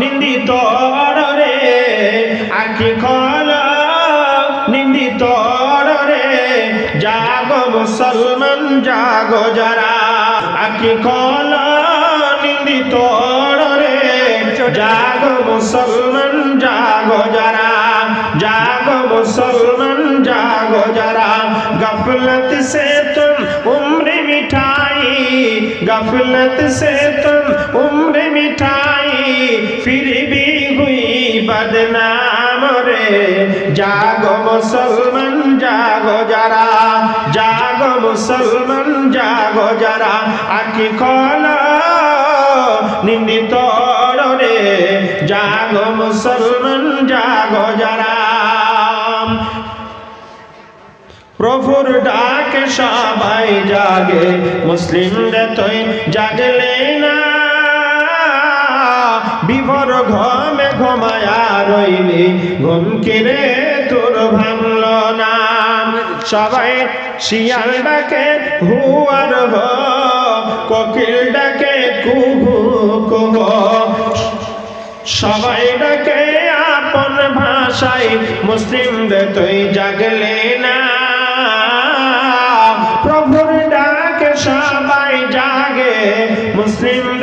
নিন্দিত রে আখি খোল নিন্দিত রে জাগো মুসলমান জাগো যারা আখি খোল নিন্দিত রে জাগো মুসলমান জাগো যারা জাগো মুসলমান জাগো যারা गफलत से तुम उम्र मिठाई गफलत से तुम उम्र मिठाई फिर भी हुई মোরতাদ নাম রে। জাগো মুসলমান, জাগো যারা। জাগো মুসলমান, জাগো যারা। আকি কল নিন্দিত রে। জাগো মুসলমান, জাগো যারা। প্রভুর ডাকে সবাই জাগে মুসলিমরা তুই জাগলে না। বিভর ঘর ঘমায়া রইলি। ঘুম কিরে তোর ভাঙল না? সবাই শিয়াল ডাকে হুয়ার হ। কোকিল ডাকে, কুহু, কুহ। সবাই ডাকে, আপন ভাষায় মুসলিমদের তুই জাগলে না। প্রভুর ডাকে সবাই জাগে মুসলিমদের